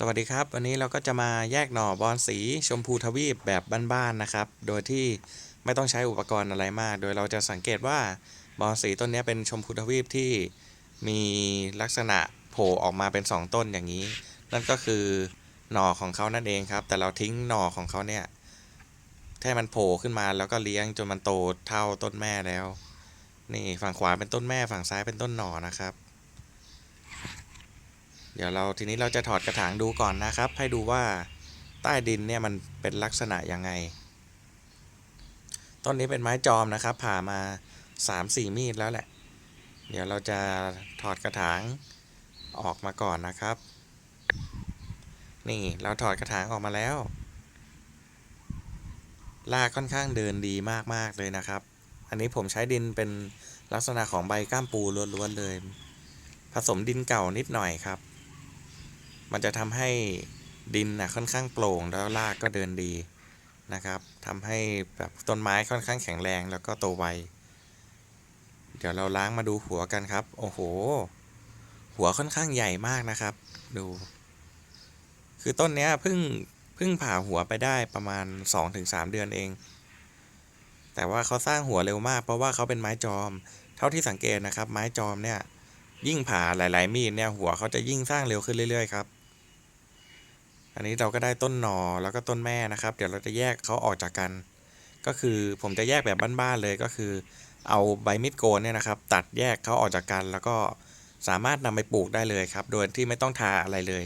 สวัสดีครับ วันนี้เราก็จะมาแยกหน่อบอนสีชมพูทวีปแบบบ้านๆนะครับ โดยที่ไม่ต้องใช้อุปกรณ์อะไรมาก โดยเราจะสังเกตว่าบอนสีต้นนี้เป็นชมพูทวีปที่มีลักษณะโผล่ออกมาเป็น 2 ต้นอย่างนี้ นั่นก็คือหน่อของเขานั่นเองครับ แต่เราทิ้งหน่อของเขาเนี่ยให้มันโผล่ขึ้นมาแล้วก็เลี้ยงจนมันโตเท่าต้นแม่แล้ว นี่ฝั่งขวาเป็นต้นแม่ฝั่งซ้ายเป็นต้นหน่อนะครับ เดี๋ยวเราทีนี้เราจะถอดกระถางดูก่อนนะครับ ให้ดูว่าใต้ดินเนี่ยมันเป็นลักษณะยังไง ต้นนี้เป็นไม้จอมนะครับ ผ่ามา 3-4 มีดแล้วแหละ เดี๋ยวเราจะถอดกระถางออกมาก่อนนะครับ นี่เราถอดกระถางออกมาแล้วรากค่อนข้างเดินดีมากๆเลยนะครับ อันนี้ผมใช้ดินเป็นลักษณะของใบก้ามปูล้วนๆเลย ผสมดินเก่านิดหน่อยครับ มันจะทำให้ดินนะค่อนข้างโปร่งแล้วรากก็เดินดีนะครับทำให้แบบต้นไม้ค่อนข้างแข็งแรงแล้วก็โตไว เดี๋ยวเราล้างมาดูหัวกันครับ โอ้โห หัวค่อนข้างใหญ่มากนะครับ ดู คือต้นเนี้ยเพิ่งเพิ่งผ่าหัวไปได้ประมาณ 2-3 เดือนเอง แต่ว่าเขาสร้างหัวเร็วมาก เพราะว่าเขาเป็นไม้จอม เท่าที่สังเกตนะครับ ไม้จอมเนี่ย ยิ่งผ่าหลาย ๆ มีดเนี่ยหัวเขาจะยิ่งสร้างเร็วขึ้นเรื่อย ๆ ครับ อันนี้เราก็ได้ต้นหนอแล้วก็ต้นแม่นะครับ เดี๋ยวเราจะแยกเขาออกจากกัน ก็คือผมจะแยกแบบบ้านๆเลยก็คือ เอาใบมีดโกนเนี่ยนะครับ ตัดแยกเขาออกจากกัน แล้วก็สามารถนำไปปลูกได้เลยครับ โดยที่ไม่ต้องทาอะไรเลย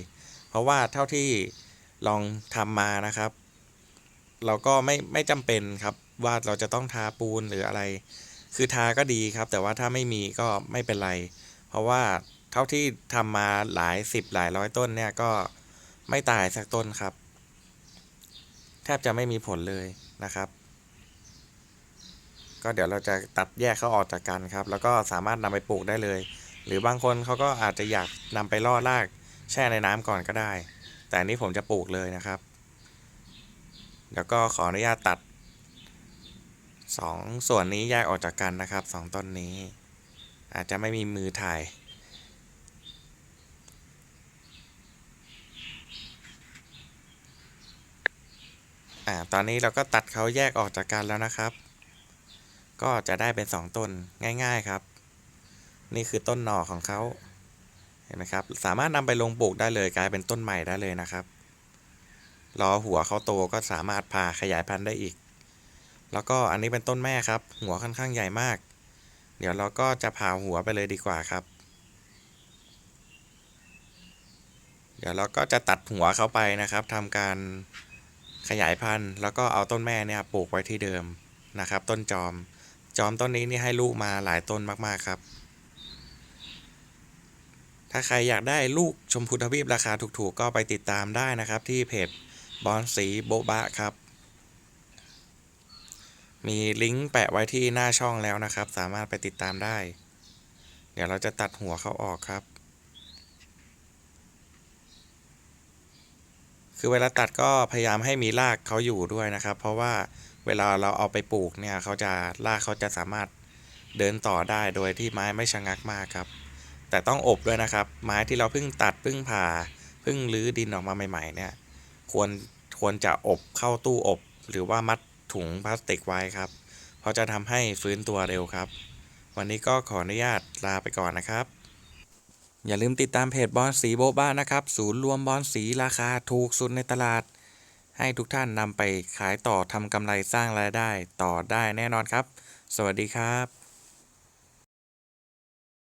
เพราะว่าเท่าที่ลองทำมานะครับ เราก็ไม่ไม่จำเป็นครับว่าเราจะต้องทาปูนหรืออะไร คือทาก็ดีครับ แต่ว่าถ้าไม่มีก็ไม่เป็นไร เพราะว่าเท่าที่ทำมาหลายสิบหลายร้อยต้นเนี่ยก็ ไม่ตายสักต้นครับ แทบจะไม่มีผลเลยนะครับ ก็เดี๋ยวเราจะตัดแยกเขาออกจากกันครับ แล้วก็สามารถนำไปปลูกได้เลย หรือบางคนเขาก็อาจจะอยากนำไปล่อรากแช่ในน้ำก่อนก็ได้ แต่อันนี้ผมจะปลูกเลยนะครับเดี๋ยวก็ขออนุญาตตัดสองส่วนนี้แยกออกจากกันนะครับสองต้นนี้ อาจจะไม่มีมือถ่าย อ่าตอนนี้เราก็ตัดเขาแยกออกจากกันแล้วนะครับ ก็จะได้เป็น 2 ต้นง่าย ๆครับ นี่คือต้นหน่อของเขาเห็นไหมครับ สามารถนำไปลงปลูกได้เลยกลายเป็นต้นใหม่ได้เลยนะครับรอหัวเขาโตก็สามารถพาขยายพันธุ์ได้อีก แล้วก็อันนี้เป็นต้นแม่ครับ หัวค่อนข้างใหญ่มาก เดี๋ยวเราก็จะผ่าหัวไปเลยดีกว่าครับ เดี๋ยวเราก็จะตัดหัวเขาไปนะครับทำการ ขยายพันธุ์ แล้วก็เอาต้นแม่เนี่ยปลูกไว้ที่เดิมนะครับ ต้นจอม จอมต้นนี้นี่ให้ลูกมาหลายต้นมากๆครับ ถ้าใครอยากได้ลูกชมพูทวีปราคาถูกๆ ก็ไปติดตามได้นะครับ ที่เพจบอนสีโบบะครับ มีลิงก์แปะไว้ที่หน้าช่องแล้วนะครับ สามารถไปติดตามได้ เดี๋ยวเราจะตัดหัวเขาออกครับ คือเวลาตัดก็พยายามให้มีรากเขาอยู่ด้วยนะครับ เพราะว่าเวลาเราเอาไปปลูกเนี่ยเขาจะรากเขาจะสามารถเดินต่อได้โดยที่ไม้ไม่ชะงักมากครับ แต่ต้องอบด้วยนะครับ ไม้ที่เราเพิ่งตัดเพิ่งผ่าเพิ่งรื้อดินออกมาใหม่ๆเนี่ยควรควรจะอบเข้าตู้อบ หรือว่ามัดถุงพลาสติกไว้ครับเพราะจะทำให้ฟื้นตัวเร็วครับ วันนี้ก็ขออนุญาตลาไปก่อนนะครับ อย่าลืมติดตามเพจบอลสีโบบ้านะครับ ศูนย์รวมบอลสีราคาถูกสุดในตลาด ให้ทุกท่านนำไปขายต่อทำกำไรสร้างรายได้ต่อได้แน่นอนครับ สวัสดีครับ